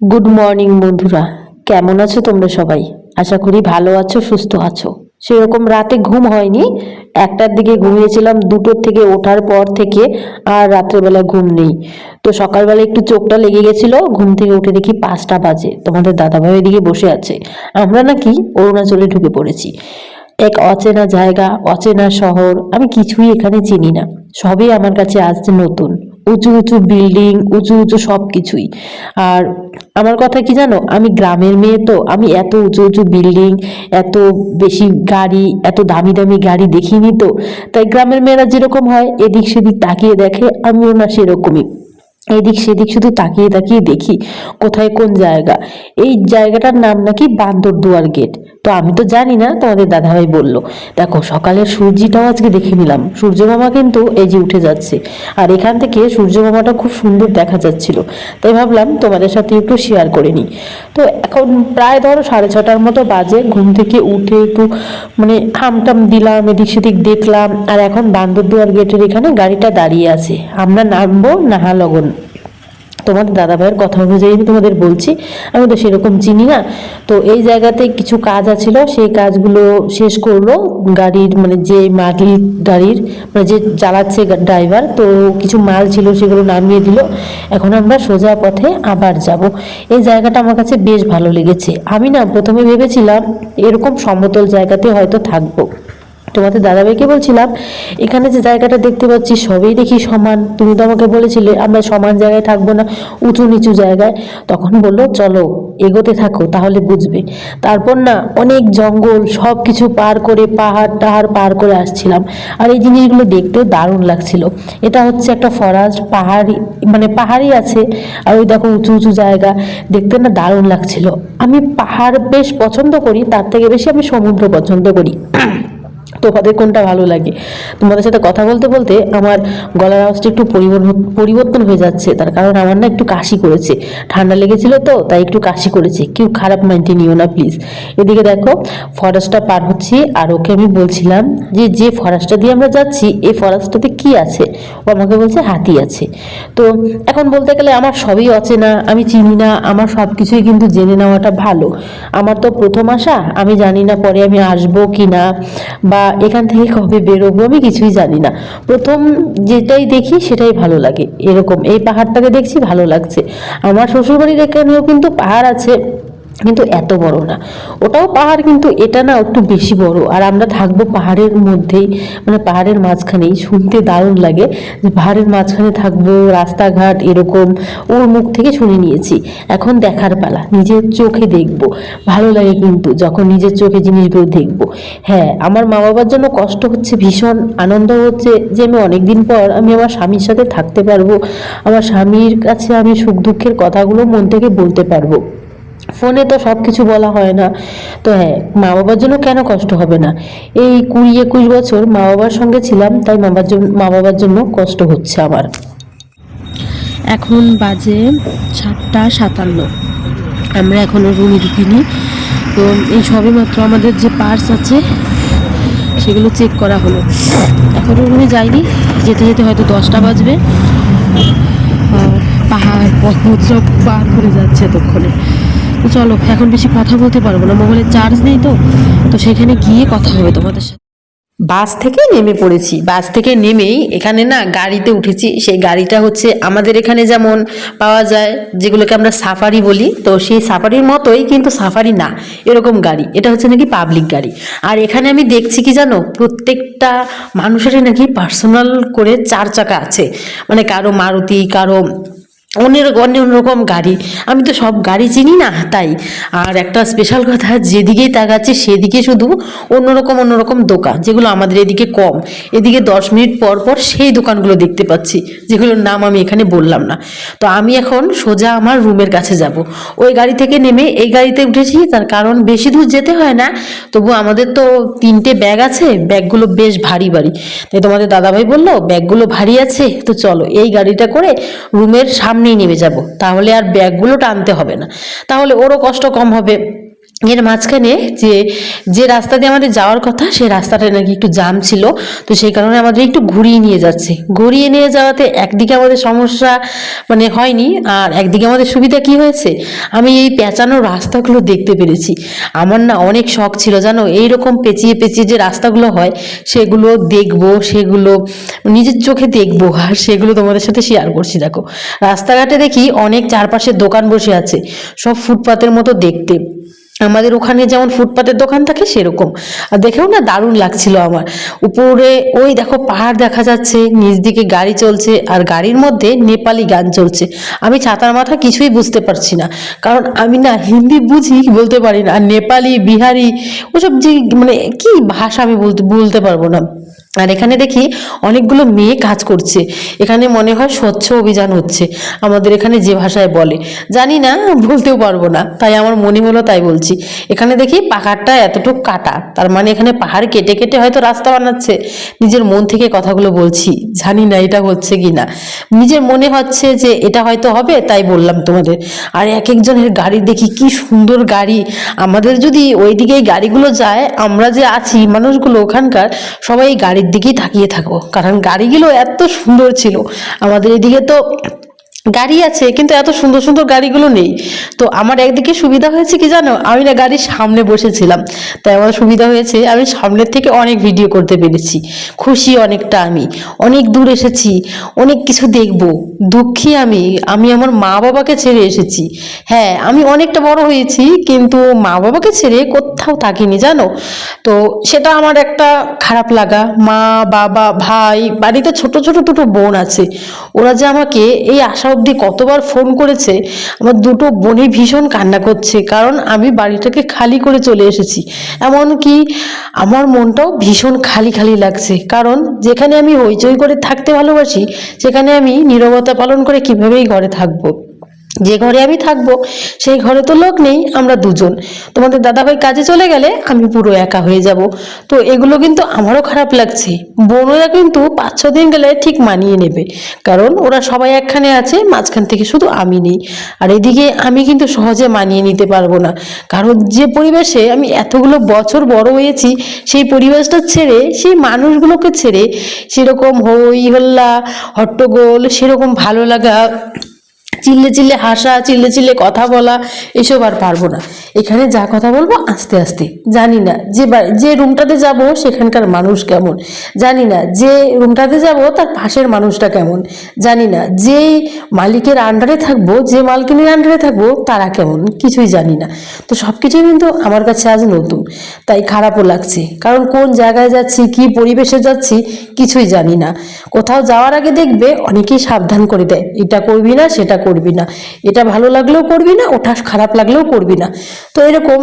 Good morning বন্ধুরা। কেমন আছো তোমরা সবাই? আশা করি ভালো আছো, সুস্থ আছো। সেরকম রাতে ঘুম হয়নি। একটার দিকে ঘুমিয়েছিলাম, দুটোর থেকে ওঠার পর থেকে আর রাত্রেবেলা ঘুম নেই। তো সকালবেলা একটু চোখটা লেগে গেছিল, ঘুম থেকে উঠে দেখি পাঁচটা বাজে। তোমাদের দাদাভাই এদিকে বসে আছে। আমরা নাকি অরুণাচলে ঢুকে পড়েছি। এক অচেনা জায়গা, অচেনা শহর, আমি কিছুই এখানে চিনি না। সবই আমার কাছে আসছে নতুন। উঁচু উঁচু বিল্ডিং উঁচু উঁচু সব কিছুই আর আমার কথা কি জানো? আমি গ্রামের মেয়ে তো, আমি এত উঁচু উঁচু বিল্ডিং এত বেশি গাড়ি, এত দামি দামি গাড়ি দেখিনি তো। তাই গ্রামের মেয়েরা যেরকম হয়, এদিক সেদিক তাকিয়ে দেখে, আমিও না সেরকমই। এদিক সেদিক শুধু তাকিয়ে তাকিয়ে দেখি, কোথায় কোন জায়গা। এই জায়গাটার নাম নাকি বান্দর দুয়ার গেট তো আমি তো জানি না তোমাদের দাদাভাই বলল। দেখো, সকালের সূর্যিটাও আজকে দেখে নিলাম। সূর্য মামা কিন্তু এই যে উঠে যাচ্ছে। আর এখান থেকে সূর্য মামাটা খুব সুন্দর দেখা যাচ্ছিল। তাই ভাবলাম তোমাদের সাথে একটু শেয়ার করে নিই। তো এখন প্রায় ধরো সাড়ে ছটার মতো বাজে, ঘুম থেকে উঠে একটু মানে হামটাম দিলাম, এদিক সেদিক দেখলাম। আর এখন বান্দরদুয়ার গেটের এখানে গাড়িটা দাঁড়িয়ে আছে। আমরা নামবো নাহালগন তোমাদের দাদা ভাইয়ের কথা অনুযায়ী আমি তোমাদের বলছি। আমি তো সেরকম চিনি না। তো এই জায়গাতে কিছু কাজ আছিল, সেই কাজগুলো শেষ করল। গাড়ির মানে যে মালিক গাড়ির মানে যে চালাচ্ছে ড্রাইভার তো কিছু মাল ছিল সেগুলো নামিয়ে দিল। এখন আমরা সোজা পথে আবার যাব। এই জায়গাটা আমার কাছে বেশ ভালো লেগেছে। আমি না প্রথমে ভেবেছিলাম এরকম সমতল জায়গাতে হয়তো থাকব। তোমাদের দাদাভাইকে বলছিলাম, এখানে যে জায়গাটা দেখতে পাচ্ছি সবই দেখি সমান। তুমি তো আমাকে বলেছিলে, আমরা সমান জায়গায় থাকব না, উঁচু নিচু জায়গায়। তখন বলল, চলো, এগোতে থাকো, তাহলে বুঝবে। তারপর না, অনেক জঙ্গল সব কিছু পার করে, পাহাড় টাহাড় পার করে আসছিলাম। আর এই জিনিসগুলো দেখতেও দারুণ লাগছিল। এটা হচ্ছে একটা ফরেস্ট, পাহাড়ি মানে পাহাড়ই আছে, আর ওই দেখো উঁচু উঁচু জায়গা, দেখতে না দারুণ লাগছিল। আমি পাহাড় বেশ পছন্দ করি, তার থেকে বেশি আমি সমুদ্র পছন্দ করি। তোমাদের কোনটা ভালো লাগে? তোমাদের সাথে কথা বলতে বলতে আমার গলার আওয়াজটা একটু পরিবর্তন হয়ে যাচ্ছে। তার কারণ আমার না একটু কাশি করেছে। ঠান্ডা লেগেছিল তো, তাই একটু কাশি করেছে। কেউ খারাপ মাইন্ডে নিও না প্লিজ এদিকে দেখো ফরেস্টটা পার হচ্ছি আর ওকে আমি বলছিলাম যে যে ফরেস্টটা দিয়ে আমরা যাচ্ছি, এই ফরেস্টটাতে কি আছে? ও আমাকে বলছে হাতি আছে। তো এখন বলতে গেলে আমার সবই অচেনা, আমি চিনি না, আমার সব কিছুই কিন্তু জেনে নেওয়াটা ভালো। আমার তো প্রথম আসা আমি জানি না পরে আমি আসব কি না বা এখান থেকে কবে বেরোবো আমি কিছুই জানি না। প্রথম যেটাই দেখি সেটাই ভালো লাগে। এরকম এই পাহাড়টাকে দেখছি ভালো লাগছে। আমার শ্বশুরবাড়ির এখানেও কিন্তু পাহাড় আছে। কিন্তু এত বড় না। ওটাও পাহাড় কিন্তু এটা না একটু বেশি বড়। আর আমরা থাকব পাহাড়ের মধ্যেই মানে পাহাড়ের মাঝখানেই। শুনতে দারুণ লাগে যে পাহাড়ের মাঝখানে থাকব, রাস্তাঘাট এরকম, ওর মুখ থেকে শুনে নিয়েছি। এখন দেখার পালা, নিজের চোখে দেখব। ভালো লাগে কিন্তু যখন নিজের চোখে জিনিসগুলো দেখব। হ্যাঁ আমার মা বাবার জন্য কষ্ট হচ্ছে, ভীষণ আনন্দ হচ্ছে যে আমি অনেকদিন পর আমি আমার স্বামীর সাথে থাকতে পারব। আমার স্বামীর কাছে আমি সুখ দুঃখের কথাগুলো মন থেকে বলতে পারব। ফোনে তো সব কিছু বলা হয় না। তো হ্যাঁ মা বাবার জন্য কেন কষ্ট হবে না? এই কুড়ি একুশ বছর মা বাবার সঙ্গে ছিলাম, তাই মা বাবার জন্য মা বাবার জন্য কষ্ট হচ্ছে আমার। এখন বাজে সাতটা সাতান্ন। আমরা এখনও রুমে ঢুকিনি। তো এই সবে মাত্র আমাদের যে পার্স আছে, সেগুলো চেক করা হলো। এখনও রুমে যাইনি, যেতে যেতে হয়তো দশটা বাজবে। পাহাড় পর্বত সব পার করে যাচ্ছে এতক্ষণে। চলো, এখন বেশি কথা বলতে পারব না। মোবাইলে চার্জ নেই তো তো সেখানে গিয়ে কথা হবে তোমাদের সাথে। বাস থেকে নেমে পড়েছি। বাস থেকে নেমেই এখানে না গাড়িতে উঠেছি। সেই গাড়িটা হচ্ছে আমাদের এখানে যেমন পাওয়া যায়, যেগুলোকে আমরা সাফারি বলি, তো সেই সাফারির মতোই কিন্তু সাফারি না, এরকম গাড়ি। এটা হচ্ছে নাকি পাবলিক গাড়ি। আর এখানে আমি দেখছি কি জানো, প্রত্যেকটা মানুষেরই নাকি পার্সোনাল করে চার চাকা আছে। মানে কারও মারুতি, কারও অন্য অন্য রকম গাড়ি। আমি তো সব গাড়ি চিনি না, তাই। আর একটা স্পেশাল কথা যেদিকেই তাকাচ্ছি সেদিকে শুধু অন্যরকম অন্যরকম দোকান, যেগুলো আমাদের এদিকে কম। এদিকে দশ মিনিট পর পর সেই দোকানগুলো দেখতে পাচ্ছি, যেগুলোর নাম আমি এখানে বললাম না। তো আমি এখন সোজা আমার রুমের কাছে যাব। ওই গাড়ি থেকে নেমে এই গাড়িতে উঠেছি, তার কারণ বেশি দূর যেতে হয় না। তবু আমাদের তো তিনটে ব্যাগ আছে, ব্যাগগুলো বেশ ভারী ভারী। তাই তোমাদের দাদাভাই বলল, ব্যাগগুলো ভারী আছে, তো চলো এই গাড়িটা করে রুমের সামনেই নেমে যাব। তাহলে আর ব্যাগগুলো টানতে হবে না। তাহলে ওরও কষ্ট কম হবে। এর মাঝখানে যে যে রাস্তা দিয়ে আমাদের যাওয়ার কথা, সেই রাস্তাটা নাকি একটু জাম ছিল। তো সেই কারণে আমাদের একটু ঘুরিয়ে নিয়ে যাচ্ছে। ঘুরিয়ে নিয়ে যাওয়াতে একদিকে আমাদের সমস্যা মানে হয়নি, আর একদিকে আমাদের সুবিধা কি হয়েছে? আমি এই পেঁচানো রাস্তাগুলো দেখতে পেরেছি। আমার না অনেক শখ ছিল, জানো? এই রকম পেঁচিয়ে পেঁচিয়ে যে রাস্তাগুলো হয়, সেগুলো দেখব, সেগুলো নিজের চোখে দেখব, আর সেগুলো তোমাদের সাথে শেয়ার করছি, দেখো। রাস্তাঘাটে দেখি অনেক চারপাশে দোকান বসে আছে, সব ফুটপাতের মতো দেখতে। আমাদের ওখানে যেমন ফুটপাতের দোকান থাকে সেরকম। আর দেখেও না দারুণ লাগছিল আমার। উপরে ওই দেখো পাহাড় দেখা যাচ্ছে, নিচ দিকে গাড়ি চলছে, আর গাড়ির মধ্যে নেপালি গান চলছে। আমি ছাতার মাথা কিছুই বুঝতে পারছি না। কারণ আমি না হিন্দি বুঝি বলতে পারি না। আর নেপালি, বিহারি, ওসব যে মানে কি ভাষা আমি বলতে বলতে পারব না। আর এখানে দেখি অনেকগুলো মেয়ে কাজ করছে। এখানে মনে হয় স্বচ্ছ অভিযান হচ্ছে। আমাদের এখানে যে ভাষায় বলে। জানি না, বলতেও পারব না। তাই আমার মনে হলো তাই বলছি। এখানে দেখি পাহাড়টা এতটুকু কাটা। তার মানে এখানে পাহাড় কেটে কেটে হয়তো রাস্তা বানাচ্ছে। নিজের মন থেকে কথাগুলো বলছি। জানি না এটা হচ্ছে কি না। নিজের মনে হচ্ছে যে এটা হয়তো হবে, তাই বললাম তোমাদের। আর এক একজনের গাড়ি দেখি কি সুন্দর গাড়ি। আমাদের যদি ওইদিকে গাড়িগুলো যায়, আমরা যে আছি, মানুষগুলো ওখানকার, সবাই এই গাড়ির দিকেই তাকিয়ে থাকব। কারণ গাড়িগুলো এত সুন্দর ছিল। আমাদের এদিকে তো গাড়ি আছে, কিন্তু এত সুন্দর সুন্দর গাড়িগুলো নেই। তো আমার একদিকে সুবিধা হয়েছে কি জানো? আমি না গাড়ির সামনে বসেছিলাম। তাই আমার সুবিধা হয়েছে, আমি সামনের থেকে অনেক ভিডিও করতে পেরেছি। খুশি অনেকটা আমি। অনেক দূর এসেছি, অনেক কিছু দেখব। দুঃখী আমি। আমি আমার মা বাবাকে ছেড়ে এসেছি। হ্যাঁ আমি অনেকটা বড় হয়েছি, কিন্তু মা বাবাকে ছেড়ে কোথাও থাকিনি, জানো? তো সেটা আমার একটা খারাপ লাগা। মা, বাবা, ভাই, বাড়িতে ছোট ছোট দুটো বোন আছে। ওরা যে আমাকে এই আশা অবধি কতবার ফোন করেছে, আমার দুটো বোনই ভীষণ কান্না করছে, কারণ আমি বাড়িটাকে খালি করে চলে এসেছি। এমনকি আমার মনটাও ভীষণ খালি খালি লাগছে, কারণ যেখানে আমি হইচই করে থাকতে ভালোবাসি, সেখানে আমি নিরবতা পালন করে কীভাবেই ঘরে থাকব। যে ঘরে আমি থাকব, সেই ঘরে তো লোক নেই, আমরা দুজন। তোমাদের দাদাভাই কাজে চলে গেলে আমি পুরো একা হয়ে যাব। তো এগুলো কিন্তু আমারও খারাপ লাগছে। বোনরা কিন্তু পাঁচ ছ দিন গেলে ঠিক মানিয়ে নেবে। কারণ ওরা সবাই একখানে আছে, মাঝখান থেকে শুধু আমি নেই। আর এদিকে আমি কিন্তু সহজে মানিয়ে নিতে পারব না। কারণ যে পরিবেশে আমি এতগুলো বছর বড় হয়েছি, সেই পরিবেশটা ছেড়ে, সেই মানুষগুলোকে ছেড়ে সেরকম হই হল্লা হট্টগোল, সেরকম ভালো লাগা চিল্লে চিল্লে হাসা, চিল্লে চিল্লে কথা বলা, এসব আর পারব না। এখানে যা কথা বলব আস্তে আস্তে। জানি না যে যে রুমটাতে যাব সেখানকার মানুষ কেমন। জানি না যে রুমটাতে যাব তার পাশের মানুষটা কেমন। জানি না যে মালিকের আন্ডারে থাকব, যে মালকিনের আন্ডারে থাকব, তারা কেমন, কিছুই জানি না। তো সব কিছুই কিন্তু আমার কাছে আজ নতুন। তাই খারাপও লাগছে। কারণ কোন জায়গায় যাচ্ছি, কি পরিবেশে যাচ্ছি, কিছুই জানি না। কোথাও যাওয়ার আগে দেখবে অনেকেই সাবধান করে দেয়। এটা করবি না, সেটা করবি না। এটা ভালো লাগলেও করবি না ওটা খারাপ লাগলেও করবি না। তো এরকম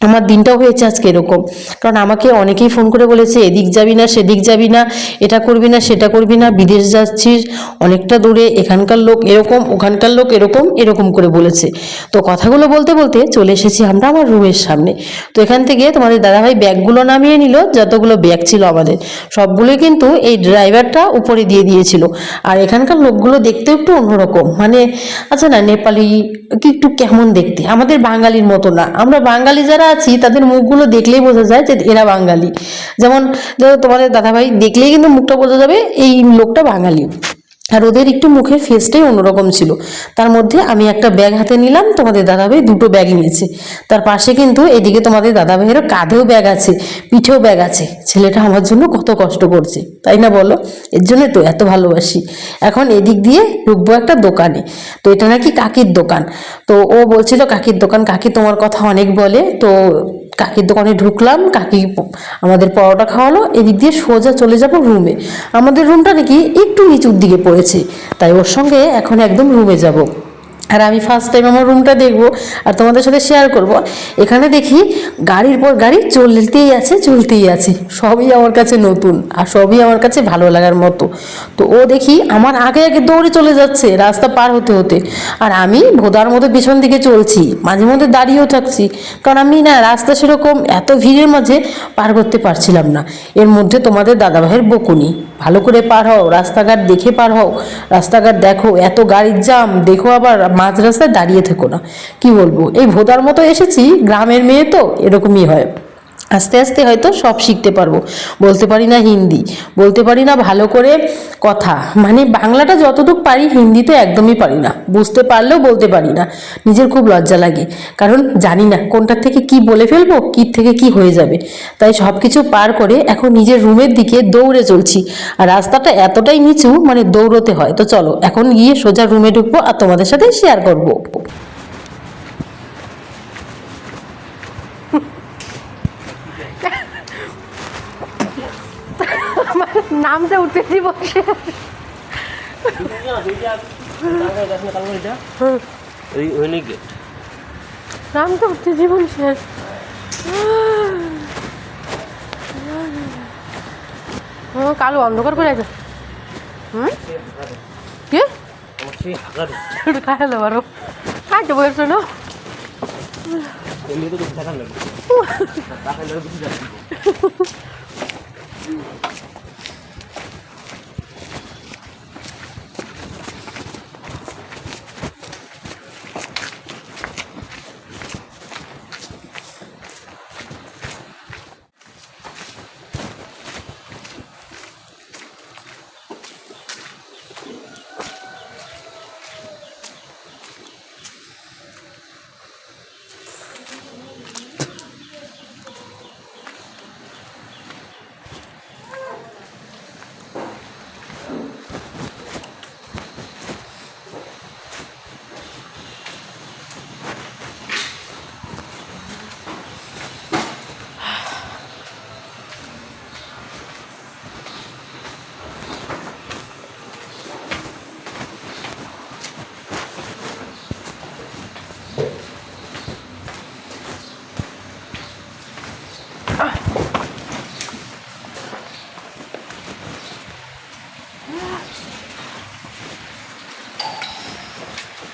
আমার দিনটাও হয়েছে আজকে এরকম। কারণ আমাকে অনেকেই ফোন করে বলেছে, এদিক যাবি না, সেদিক যাবি না, এটা করবি না, সেটা করবি না, বিদেশ যাচ্ছিস, অনেকটা দূরে, এখানকার লোক এরকম, ওখানকার লোক এরকম এরকম করে বলেছে। তো কথাগুলো বলতে বলতে চলে এসেছি আমরা আমার রুমের সামনে। তো এখান থেকে তোমাদের দাদাভাই ব্যাগগুলো নামিয়ে নিল, যতগুলো ব্যাগ ছিল আমাদের। সবগুলোই কিন্তু এই ড্রাইভারটা উপরে দিয়ে দিয়েছিল। আর এখানকার লোকগুলো দেখতেও একটু অন্যরকম। মানে আচ্ছা না, নেপালি, কি একটু কেমন দেখতে? আমাদের বাঙালির মতো না। আমরা বাঙালি যারা আছি, তাদের মুখগুলো দেখলেই বোঝা যায় যে এরা বাঙালি। যেমন তোমাদের দাদাভাই দেখলেই কিন্তু মুখটা বোঝা যাবে, এই লোকটা বাঙালি। আর ওদের একটু মুখের ফেসটাই অন্যরকম ছিল। তার মধ্যে আমি একটা ব্যাগ হাতে নিলাম, তোমাদের দাদাভাই দুটো ব্যাগ নিয়েছে তার পাশে কিন্তু এদিকে তোমাদের দাদাভাইয়েরও কাঁধেও ব্যাগ আছে, পিঠেও ব্যাগ আছে। ছেলেটা আমার জন্য কত কষ্ট করছে, তাই না বলো? এর জন্য তো এত ভালোবাসি। এখন এদিক দিয়ে ঢুকবো একটা দোকানে। তো এটা নাকি কাকির দোকান। তো ও বলছিল, কাকির দোকান, কাকি তোমার কথা অনেক বলে। তো কাকির দোকানে ঢুকলাম, কাকি আমাদের পরোটা খাওয়ালো, এদিক দিয়ে সোজা চলে যাব রুমে আমাদের রুমটা নাকি একটু নিচুর দিকে পড়েছে, তাই ওর সঙ্গে এখন একদম রুমে যাব। আর আমি ফার্স্ট টাইম আমার রুমটা দেখব আর তোমাদের সাথে শেয়ার করব। এখানে দেখি গাড়ির পর গাড়ি চলতেই আছে চলতেই আছে। সবই আমার কাছে নতুন আর সবই আমার কাছে ভালো লাগার মতো। তো ও দেখি আমার আগে আগে দৌড়ে চলে যাচ্ছে রাস্তা পার হতে হতে। আর আমি ভোদার মতো পিছন দিকে চলছি, মাঝে মধ্যে দাঁড়িয়েও থাকছি। কারণ আমি না রাস্তা সেরকম এত ভিড়ের মাঝে পার করতে পারছিলাম না। এর মধ্যে তোমাদের দাদাভাইয়ের বকুনি। ভালো করে পার হও, রাস্তাঘাট দেখে পার হও, রাস্তাঘাট দেখো, এত গাড়ির জাম দেখো আবার মাঝ রাস্তায় দাঁড়িয়ে থেকো না। কি বলব? এই ভোদার মতো এসেছি, গ্রামের মেয়ে তো, এরকমই হয়। আস্তে আস্তে হয়তো সব শিখতে পারব। বলতে পারি না হিন্দি, বলতে পারি না ভালো করে কথা। মানে বাংলাটা যতটুকু পারি হিন্দিতে একদমই পারি না। বুঝতে পারলেও বলতে পারি না। নিজের খুব লজ্জা লাগে। কারণ জানি না কোনটার থেকে কি বলে ফেলব কি থেকে কি হয়ে যাবে। তাই সব কিছু পার করে এখন নিজের রুমের দিকে দৌড়ে চলছি। আর রাস্তাটা এতটাই নিচু মানে দৌড়তে হয়। তো চলো, এখন গিয়ে সোজা রুমে ঢুকবো আর তোমাদের সাথে শেয়ার করব। নামটা উঠেছি বসে। গেট উঠতে জীবন শেষ কালো অন্ধকার করে আছে। হুম? কি? আমার সেই খাইলে পারো খাইতে বলছো না? এমনি তো কিছু থাকার লাগবে টাকা লাগবে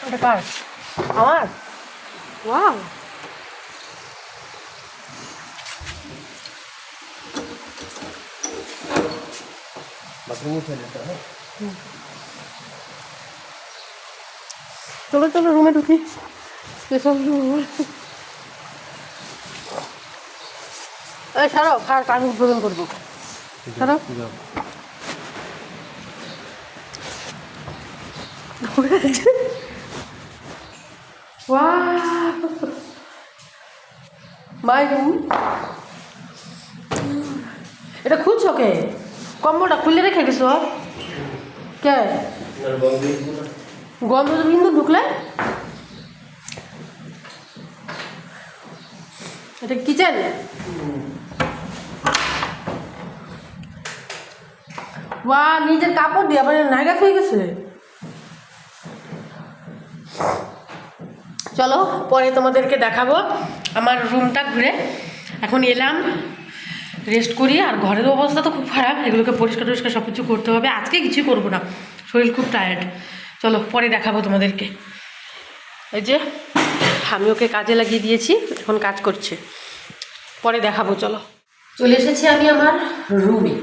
ওটা কার? আমার? ওয়াও চলো চলো রুমে ঢুকি। স্পেশাল রুম এই ছাড়ো খার কান উদ্বোধন করব। ছাড়ো। মাই রুম এটা খুলছো কে? কম্বলটা খুলে রেখে গেছো? কে? গন্ধ কিন্তু ঢুকলে। এটা কিচেন? বা নিজের কাপড় দিয়ে আবার নাইগাত হয়ে গেছে। চলো, পরে তোমাদেরকে দেখাবো। আমার রুমটা ঘুরে। এখন এলাম রেস্ট করি আর ঘরের অবস্থা তো খুব খারাপ, এগুলোকে পরিষ্কার টরিষ্কার সব কিছু করতে হবে। আজকে কিছু করব না, শরীর খুব টায়ার্ড চলো, পরে দেখাবো তোমাদেরকে। এই যে, আমি ওকে কাজে লাগিয়ে দিয়েছি, এখন কাজ করছে। পরে দেখাবো, চলো। চলে এসেছি আমি আমার রুমে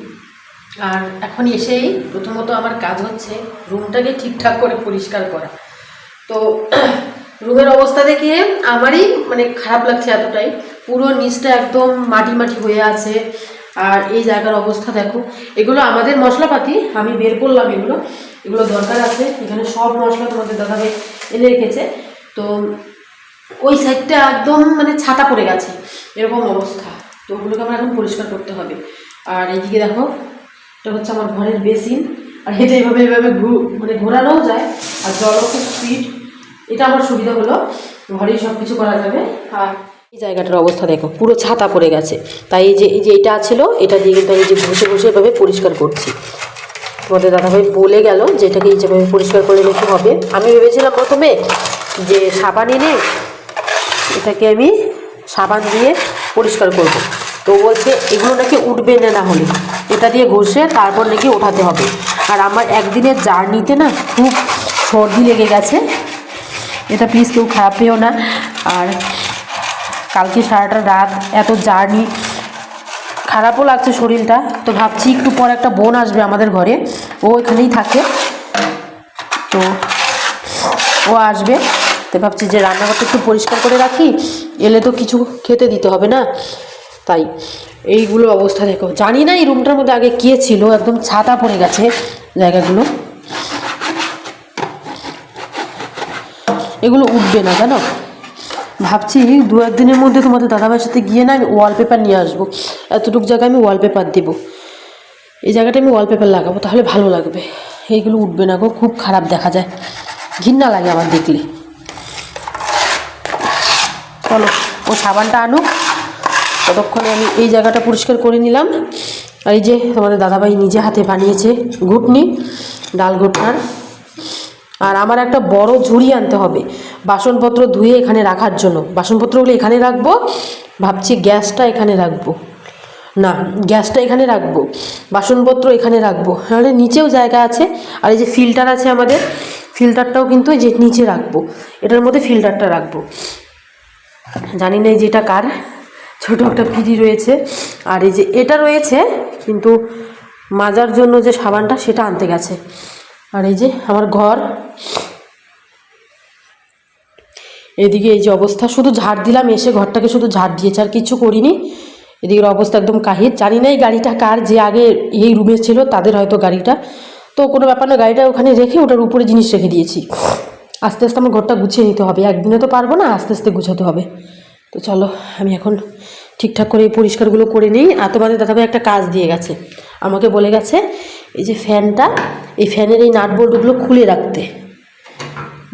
আর এখন এসেই প্রথমত আমার কাজ হচ্ছে রুমটাকে ঠিকঠাক করে পরিষ্কার করা। তো রুমের অবস্থা দেখে আমারই মানে খারাপ লাগছে এতটাই। পুরো নিচটা একদম মাটি মাটি হয়ে আছে। আর এই জায়গার অবস্থা দেখো। এগুলো আমাদের মশলাপাতি, আমি বের করলাম এগুলো। এগুলো দরকার আছে। এখানে সব মশলা তোমাদের দাদাভাই এনে রেখেছে। তো ওই সাইডটা একদম মানে ছাতা পড়ে গেছে। এরকম অবস্থা। তো ওগুলোকে আমার এখন পরিষ্কার করতে হবে। আর এইদিকে দেখো, এটা হচ্ছে আমার ঘরের বেসিন। আর এটা এভাবে এভাবে ঘু- মানে ঘোরানোও যায়। আর জলও খুব স্পিড এটা আমার সুবিধা হলো, ঘরেই সব কিছু করা যাবে। আর এই জায়গাটার অবস্থা দেখো, পুরো ছাতা পড়ে গেছে। তাই এই যে এই যে এটা ছিল, এটা দিয়ে কিন্তু আমি যে ঘষে ঘষে এভাবে পরিষ্কার করছি। তোমাদের দাদাভাই বলে গেল যে এটাকে এই যেভাবে পরিষ্কার করে নাকি হবে। আমি ভেবেছিলাম প্রথমে যে সাবান এনে এটাকে আমি সাবান দিয়ে পরিষ্কার করব। তো বলছে, এগুলো নাকি উঠবে না না হলে এটা দিয়ে ঘষে তারপর নাকি ওঠাতে হবে। আর আমার একদিনের জার্নিতে না খুব সর্দি লেগে গেছে। এটা প্লিজ কেউ খারাপ পেও না। আর কালকে সারাটা রাত এত জার্নি খারাপও লাগছে শরীরটা। তো ভাবছি একটু পর একটা বোন আসবে আমাদের ঘরে। ও এখানেই থাকে। তো ও আসবে। তো ভাবছি যে রান্নাঘরটা একটু পরিষ্কার করে রাখি। এলে তো কিছু খেতে দিতে হবে না। তাই এইগুলো অবস্থা দেখো। জানি না এই রুমটার মধ্যে আগে কে ছিল। একদম ছাতা পড়ে গেছে জায়গাগুলো। এগুলো উঠবে না, জানো? ভাবছি দু একদিনের মধ্যে তোমাদের দাদাভাইয়ের সাথে গিয়ে না আমি ওয়ালপেপার নিয়ে আসব। এতটুকু জায়গায় আমি ওয়ালপেপার দেবো। এই জায়গাটা আমি ওয়ালপেপার লাগাবো, তাহলে ভালো লাগবে। এইগুলো উঠবে না গো, খুব খারাপ দেখা যায়। ঘৃণা লাগে আমার দেখলে। চলো, ও সাবানটা আনুক। ততক্ষণে আমি এই জায়গাটা পরিষ্কার করে নিলাম। আর এই যে আমাদের দাদাভাই নিজে হাতে বানিয়েছে ঘুটনি, ডাল ঘুটনার। আর আমার একটা বড় ঝুড়ি আনতে হবে। বাসনপত্র ধুয়ে এখানে রাখার জন্য। বাসনপত্রগুলো এখানে রাখব। ভাবছি গ্যাসটা এখানে রাখব। না, গ্যাসটা এখানে রাখব। বাসনপত্র এখানে রাখব। নাহলে নিচেও জায়গা আছে। আর এই যে ফিল্টার আছে আমাদের, ফিল্টারটাও কিন্তু যে নিচে রাখব। এটার মধ্যে ফিল্টারটা রাখব। জানি না এই যে এটা কার? ছোট একটা পিড়ি রয়েছে। আর এই যে এটা রয়েছে, কিন্তু মাজার জন্য যে সাবানটা, সেটা আনতে গেছে। আর এই যে আমার ঘর। এদিকে এই যে অবস্থা, শুধু ঝাড় দিলাম, এসে ঘরটাকে শুধু ঝাড় দিয়েছে, আর কিছু করিনি। এদিকের অবস্থা একদম কাহির, জানি না এই গাড়িটা কার, যে আগে এই রুমে ছিল, তাদের হয়তো গাড়িটা। তো কোনো ব্যাপার না, গাড়িটা ওখানে রেখে ওটার উপরে জিনিস রেখে দিয়েছি। আস্তে আস্তে আমার ঘরটা গুছিয়ে নিতে হবে, একদিনে তো পারব না, আস্তে আস্তে গুছাতে হবে। তো চলো, আমি এখন ঠিকঠাক করে এই পরিষ্কারগুলো করে নিই। আর তোমাদের দাদাভাই একটা কাজ দিয়ে গেছে। আমাকে বলে গেছে এই যে ফ্যানটা, এই ফ্যানের এই নাট বোল্টগুলো খুলে রাখতে।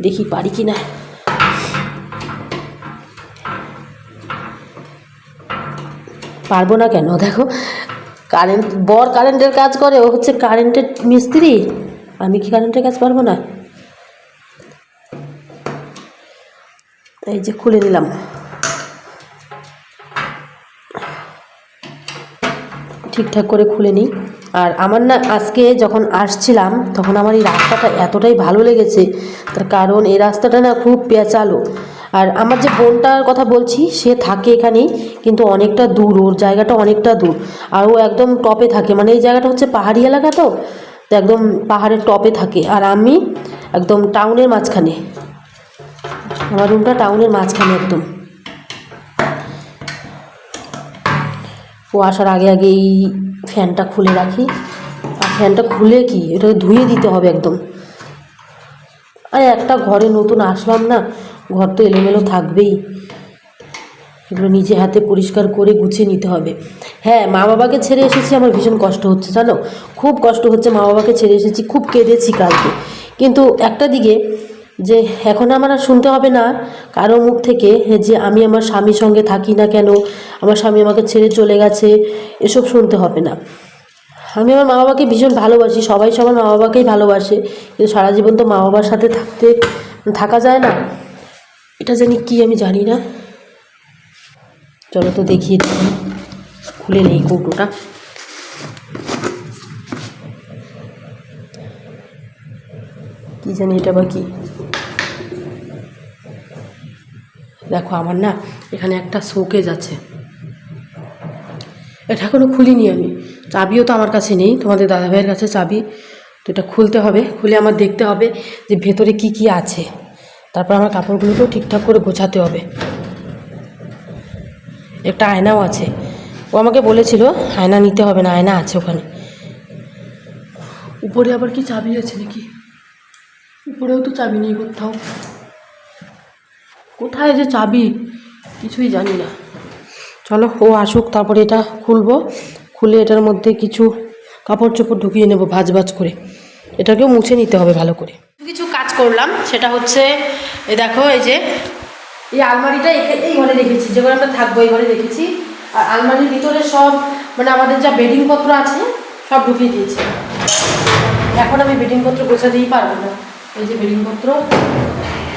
দেখি পারি কি না পারব না কেন? দেখো কারেন্ট বর কারেন্টের কাজ করে, ও হচ্ছে কারেন্টের মিস্ত্রি। আমি কি কারেন্টের কাজ পারব না? এই যে খুলে নিলাম। ঠিকঠাক করে খুলে নিই। আর আমার না আজকে যখন আসছিলাম, তখন আমার এই রাস্তাটা এতটাই ভালো লেগেছে। তার কারণ এই রাস্তাটা না খুব পেঁচালো। আর আমার যে বোনটার কথা বলছি, সে থাকে এখানেই, কিন্তু অনেকটা দূর, ওর জায়গাটা অনেকটা দূর। আর ও একদম টপে থাকে। মানে এই জায়গাটা হচ্ছে পাহাড়ি এলাকা তো তো একদম পাহাড়ের টপে থাকে। আর আমি একদম টাউনের মাঝখানে। আমার রুমটা টাউনের মাঝখানে একদম। ও আসার আগে আগে এই ফ্যানটা খুলে রাখি। আর ফ্যানটা খুলে কি? এটা ধুয়ে দিতে হবে একদম। আরে একটা ঘরে নতুন আসলাম না, ঘর তো এলোমেলো থাকবেই। এগুলো নিজে হাতে পরিষ্কার করে গুছিয়ে নিতে হবে। হ্যাঁ মা বাবাকে ছেড়ে এসেছি, আমার ভীষণ কষ্ট হচ্ছে, জানো? খুব কষ্ট হচ্ছে মা বাবাকে ছেড়ে এসেছি, খুব কেঁদেছি কালকে। কিন্তু একটা দিকে যে এখন আমার আর শুনতে হবে না কারও মুখ থেকে যে আমি আমার স্বামীর সঙ্গে থাকি না কেন, আমার স্বামী আমাকে ছেড়ে চলে গেছে, এসব শুনতে হবে না। আমি আমার মা বাবাকে ভীষণ ভালোবাসি, সবাই সবার মা বাবাকেই ভালোবাসে, কিন্তু সারা জীবন তো মা বাবার সাথে থাকতে থাকা যায় না। এটা জানি কি আমি জানি না। চলো তো দেখিয়ে খুলে নেই কৌটোটা। কি জানি এটা বা কি? দেখো আমার না এখানে একটা শোকেজ আছে। এটা এখনও খুলিনি আমি। চাবিও তো আমার কাছে নেই, তোমাদের দাদাভাইয়ের কাছে চাবি। তো এটা খুলতে হবে, খুলে আমার দেখতে হবে যে ভেতরে কি কি আছে। তারপর আমার কাপড়গুলোকেও ঠিকঠাক করে গোছাতে হবে। একটা আয়নাও আছে। ও আমাকে বলেছিল, আয়না নিতে হবে না, আয়না আছে ওখানে। উপরে আবার কি চাবি আছে নাকি? উপরেও তো চাবি নেই কোথাও। কোথায় যে চাবি কিছুই জানি না। চলো ও আসুক তারপরে এটা খুলবো। খুলে এটার মধ্যে কিছু কাপড় চোপড় ঢুকিয়ে নেব ভাজ ভাজ করে। এটাকেও মুছে নিতে হবে ভালো করে। কিছু কাজ করলাম সেটা হচ্ছে এ দেখো এই যে এই আলমারিটা এই ঘরে রেখেছি যে ঘরে আমরা থাকব এই ঘরে রেখেছি। আর আলমারির ভিতরে সব মানে আমাদের যা বেডিংপত্র আছে সব ঢুকিয়ে দিয়েছি। এখন আমি বেডিংপত্র গোছাতেই পারব না। এই যে বেডিংপত্র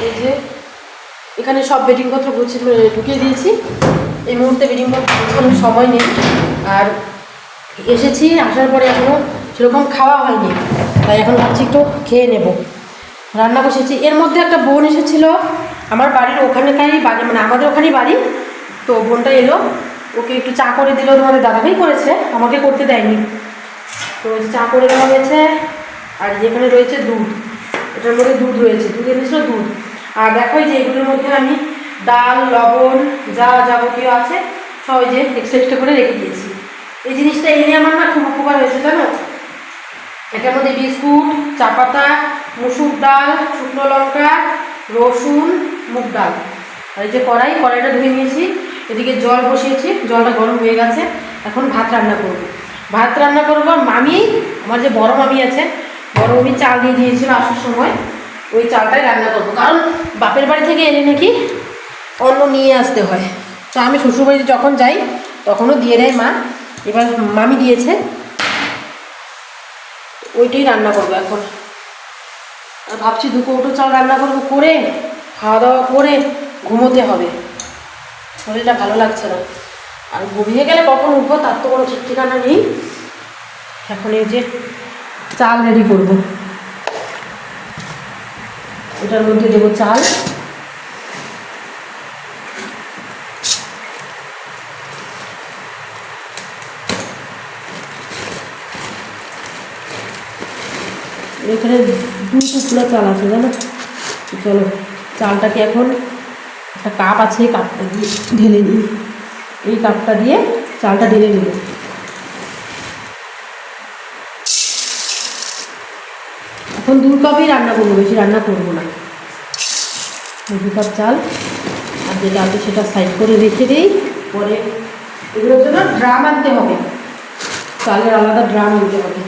এই যে এখানে সব বেডিংপত্র গুছিয়ে ঢুকিয়ে দিয়েছি। এই মুহূর্তে বেডিংপত্র গোছানোর সময় নেই। আর এসেছি, আসার পরে এখনও সেরকম খাওয়া হয়নি। তাই এখন ভাবছি একটু খেয়ে নেব। রান্না বসেছি। এর মধ্যে একটা বোন এসেছিল আমার বাড়ির ওখানকারই বাড়ি মানে আমাদের ওখানেই বাড়ি। তো বোনটা এলো, ওকে একটু চা করে দিল, তোমাদের দাদাভাই করেছে, আমাকে করতে দেয়নি। তো চা করে দেওয়া হয়েছে, আর যেখানে রয়েছে দুধ, এটার মধ্যে দুধ রয়েছে। দুধ এনেছিল দুধ। আর দেখো যে এগুলোর মধ্যে আমি ডাল, লবণ, যা যাবতীয় আছে সবাই যে এক্সট্রা করে রেখে দিয়েছি। এই জিনিসটা এনে আমার না খুব উপকার হয়েছে, জানো? এটার মধ্যে বিস্কুট, চা পাতা, মুসুর ডাল, শুকনো লঙ্কা, রসুন, মুগ ডাল। আর এই যে কড়াই, কড়াইটা ধুয়ে নিয়েছি, এদিকে জল বসিয়েছি, জলটা গরম হয়ে গেছে, এখন ভাত রান্না করব। ভাত রান্না করব, মামি, আমার যে বড় মামি আছে, বড় মামি চাল দিয়ে দিয়েছিল আসার সময়। ওই চালটাই রান্না করব। কারণ বাপের বাড়ি থেকে এনে নাকি অন্য নিয়ে আসতে হয়। তো আমি শ্বশুরবাড়িতে যখন যাই, তখনও দিয়ে দেয় মা। এবার মামি দিয়েছে। ওইটাই রান্না করব এখন। আর ভাবছি দু কৌটো চাল রান্না করব করে, খাওয়া দাওয়া করে ঘুমোতে হবে। শরীরটা ভালো লাগছে না। আর ঘুমিয়ে গেলে কখন উঠবো তার তো কোনো ঠিক ঠিকানা নেই। এখন এই যে চাল রেডি করব। এটার মধ্যে দেবো চাল। এখানে দু টুকরা চাল আছে, জানো? চলো, চালটাকে এখন একটা কাপ আছে কাপটা দিয়ে ঢেলে নিই। এই কাপটা দিয়ে চালটা ঢেলে নিব। এখন দু কাপই রান্না করব, বেশি রান্না করব না। দু কাপ চাল, আর যেটা আছে সেটা সাইড করে রেখে দিই। পরে এগুলোর জন্য ড্রাম আনতে হবে। চালের আলাদা ড্রাম আনতে হবে।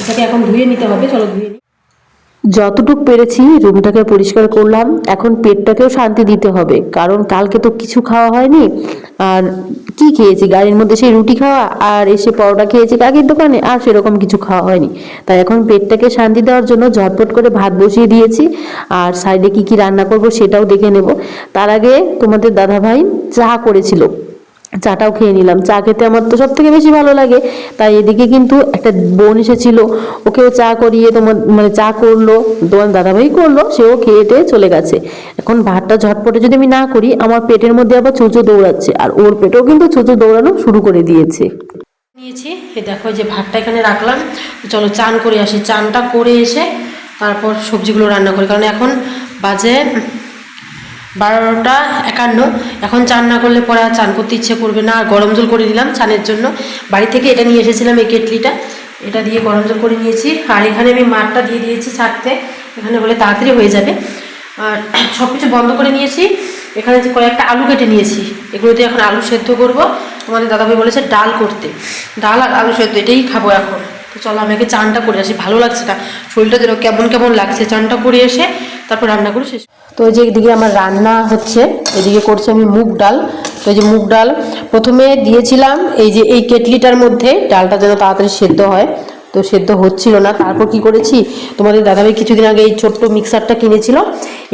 এটাকে এখন ধুয়ে নিতে হবে, চলো ধুয়ে নিই যতটুক পেরেছি, রুমটাকে পরিষ্কার করলাম। এখন পেটটাকেও শান্তি দিতে হবে, কারণ কালকে তো কিছু খাওয়া হয়নি। আর কি খেয়েছি? গাড়ির মধ্যে সেই রুটি খাওয়া আর এসে পরোটা খেয়েছি কাকির দোকানে, আর সেরকম কিছু খাওয়া হয়নি। তাই এখন পেটটাকে শান্তি দেওয়ার জন্য ঝটপট করে ভাত বসিয়ে দিয়েছি। আর সাইডে কি কি রান্না করব সেটাও দেখে নেব। তার আগে তোমাদের দাদাভাই চা করেছিল। চাটাও খেয়ে নিলাম। চা খেতে আমার তো সব থেকে বেশি ভালো লাগে। তাই এদিকে কিন্তু একটা বোন এসেছিল। ওকেও চা করিয়ে তোমার মানে চা করল। তোমার দাদাভাই করল, সেও খেয়ে টেয়ে চলে গেছে। এখন ভাতটা ঝটপটে যদি আমি না করি, আমার পেটের মধ্যে আবার চুচো দৌড়াচ্ছে। আর ওর পেটেও কিন্তু চুচো দৌড়ানো শুরু করে দিয়েছে। নিয়েছি। এই দেখো যে ভাতটা এখানে রাখলাম। চলো চান করে আসি। চানটা করে এসে তারপর সবজিগুলো রান্না করি। কারণ এখন বাজে বারোটা একান্ন। এখন চান না করলে পরে আর চান করতে ইচ্ছে করবে না। আর গরম জল করে দিলাম চানের জন্য। বাড়ি থেকে এটা নিয়ে এসেছিলাম এই কেটলিটা। এটা দিয়ে গরম জল করে নিয়েছি। আর এখানে আমি মাঠটা দিয়ে দিয়েছি ছাড়তে। এখানে হলে তাড়াতাড়ি হয়ে যাবে। আর সব কিছু বন্ধ করে নিয়েছি। এখানে যে কয়েকটা আলু কেটে নিয়েছি। এগুলো দিয়ে এখন আলু সেদ্ধ করব। তোমাদের দাদাভাই বলেছে ডাল করতে। ডাল আর আলু সেদ্ধ, এটাই খাব এখন। তো চলো আমি আগে চানটা করে আসি। ভালো লাগছে না। শরীরটা যেন কেমন কেমন লাগছে। চানটা করে এসে তারপর রান্না করে শেষ। তো যে এদিকে আমার রান্না হচ্ছে, এদিকে করছি আমি মুগ ডাল। তো এই যে মুগ ডাল, প্রথমে দিয়েছিলাম এই যে এই কেটলিটার মধ্যে ডালটা যেন তাড়াতাড়ি সেদ্ধ হয়। তো সেদ্ধ হচ্ছিল না। তারপর কি করেছি, তোমাদের দাদাভাই কিছুদিন আগে এই ছোট্ট মিক্সারটা কিনেছিল।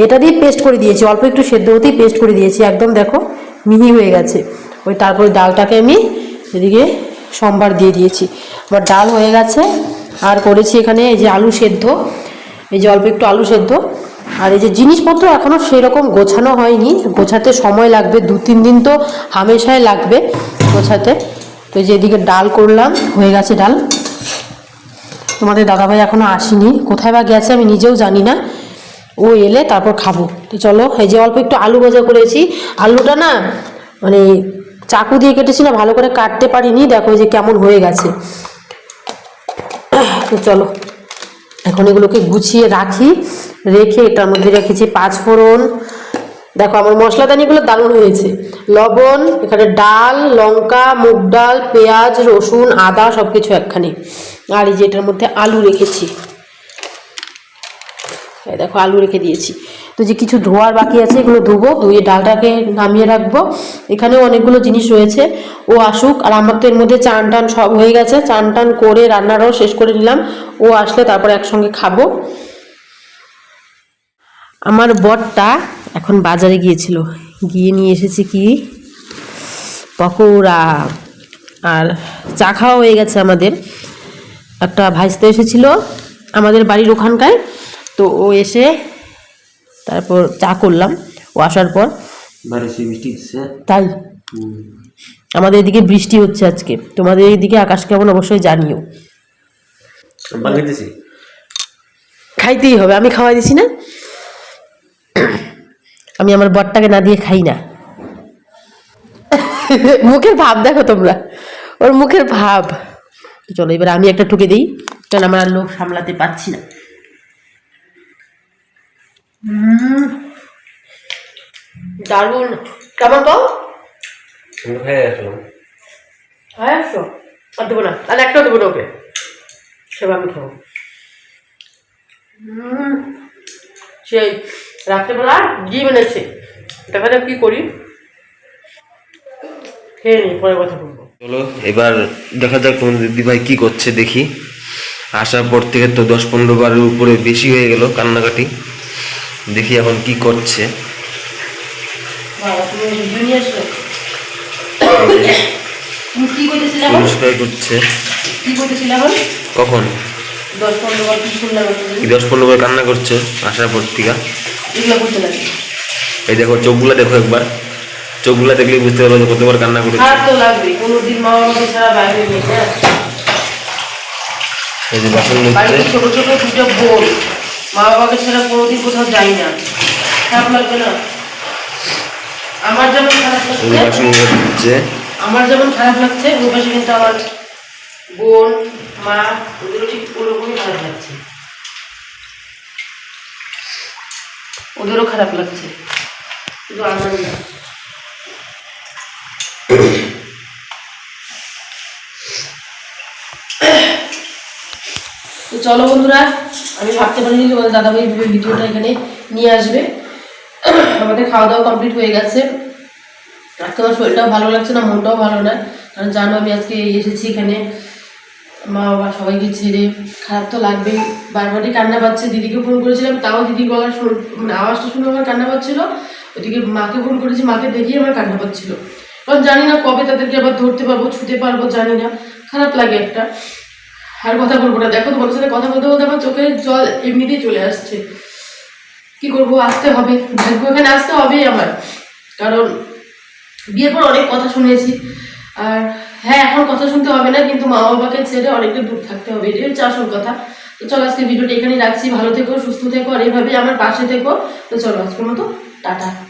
এটা দিয়ে পেস্ট করে দিয়েছি। অল্প একটু সেদ্ধ হতেই পেস্ট করে দিয়েছি। একদম দেখো, মিহি হয়ে গেছে। ওই তারপরে ডালটাকে আমি এদিকে সোমবার দিয়ে দিয়েছি। আমার ডাল হয়ে গেছে। আর করেছি এখানে এই যে আলু সেদ্ধ। এই যে অল্প একটু আলু সেদ্ধ। আর এই যে জিনিসপত্র এখনও সেরকম গোছানো হয়নি, গোছাতে সময় লাগবে, দু তিন দিন তো হামেশাই লাগবে গোছাতে। তো এই যে এদিকে ডাল করলাম, হয়ে গেছে ডাল। তোমাদের দাদাভাই এখনও আসেনি। কোথায় বা গেছে আমি নিজেও জানি না। ও এলে তারপর খাব। তো চলো, এই যে অল্প একটু আলু ভাজা করেছি। আলুটা না মানে চাকু দিয়ে কেটেছি না, ভালো করে কাটতে পারিনি। দেখো যে কেমন হয়ে গেছে। তো চলো। এখন এগুলোকে গুছিয়ে রাখি, রেখে এটার মধ্যে রেখেছি পাঁচ ফোড়ন। দেখো আমার মশলাদানিগুলো দারুণ হয়েছে। লবণ, এখানে ডাল, লঙ্কা, মুগ ডাল, পেঁয়াজ, রসুন, আদা সব কিছু একখানে। আর এই যে এটার মধ্যে আলু রেখেছি। দেখো আলু রেখে দিয়েছি। তো যে কিছু ধোয়ার বাকি আছে, এগুলো ধুবো, ধুয়ে ডালটাকে নামিয়ে রাখব। এখানেও অনেকগুলো জিনিস রয়েছে। ও আসুক, আর আমার তো এর মধ্যে চান টান সব হয়ে গেছে। চান টান করে রান্নারও শেষ করে নিলাম। ও আসলে তারপর একসঙ্গে খাব। আমার বরটা এখন বাজারে গিয়েছিল। গিয়ে নিয়ে এসেছে কি? পকোড়া। আর চা খাওয়া হয়ে গেছে আমাদের। একটা ভাইস্তে এসেছিল আমাদের বাড়ির ওখানকায়। তো ও এসে তারপর চা করলাম। ও আসার পর তাই? আমাদের এদিকে বৃষ্টি হচ্ছে আজকে। তোমাদের এইদিকে আকাশ কেমন অবশ্যই জানিও। খাইতেই হবে আমি খাওয়াই দিছি না। আমি আমার বরটাকে না দিয়ে খাই না। মুখের ভাব দেখো তোমরা। ওর মুখের ভাব। চলো এবার আমি একটা ঠুকে দিই। কারণ আমার লোভ সামলাতে পারছি না। দারুণ। কেমন কম আমি খেয়ে আসলাম হ্যাঁ একশো আর দেবো না। আর একটাও দেবো না ওকে। সেবা আমি খাব। সেই রাত্রেবেলা ঘি বেনেছে দেখা যাক কি করি? খেয়ে নিই পরে কথা বলব। চলো এবার দেখা যাক তোমাদের দিদিভাই কি করছে দেখি। আসার পর থেকে তো দশ পনেরো বারের উপরে বেশি হয়ে গেল কান্নাকাটি। দেখি এখন কি করছে। পরিষ্কার করছে কখন? দশ পনেরো বার কান্না করছে? আসার লাগে এই দেখো, চোখগুলা দেখো একবার। চোখগুলা দেখলেই বুঝতে পারব কতবার কান্না হ্যাঁ এই যে বাসন ছোট ছোট দুটো বোন মা বাবাকে ছাড়া কোনোদিন কোথাও যাই না। খারাপ লাগবে না। আমার যেমন খারাপ লাগছে আমার যেমন খারাপ লাগছে ওই পাশে কিন্তু আমার বোন মা ওদেরও ঠিক ওরকমই খারাপ লাগছে। ওদেরও খারাপ লাগছে। কিন্তু আমার না। তো চলো বন্ধুরা, আমি ভাবতে পারিনি তোমাদের দাদাভাই ভিডিওটা এখানে নিয়ে আসবে। আমাদের খাওয়া দাওয়া কমপ্লিট হয়ে গেছে। আজকে আমার শরীরটাও ভালো লাগছে না, মনটাও ভালো না। কারণ জানো, আমি আজকে এসেছি এখানে। মা বাবা সবাইকে ছেড়ে। খারাপ তো লাগবেই। বারবারই কান্না পাচ্ছে, দিদিকে ফোন করেছিলাম, তাও দিদি গলার মানে আওয়াজটা শুনে আমার কান্না পাচ্ছিলো। ওদিকে মাকে ফোন করেছি, মাকে দেখিয়ে আমার কান্না পাচ্ছিলো। কারণ জানি না কবে তাদেরকে আবার ধরতে পারব, ছুতে পারব, জানি না। খারাপ লাগে একটা। আর কথা বলব না। দেখো তোমার সাথে কথা বলতে বলতে আমার চোখের জল এমনিতেই চলে আসছে। কি করব? আসতে হবে। ভাগ্য এখানে আসতে হবেই আমার। কারণ বিয়ের পর অনেক কথা শুনেছি। আর হ্যাঁ এখন কথা শুনতে হবে না, কিন্তু মা বাবাকে ছেড়ে অনেকটা দূর থাকতে হবে। এটাই হচ্ছে আসল কথা। তো চলো, আজকে ভিডিওটা এখানেই রাখছি। ভালো থেকো, সুস্থ থেকো, আর এইভাবেই আমার পাশে থেকো। তো চলো, আজকের মতো, টাটা।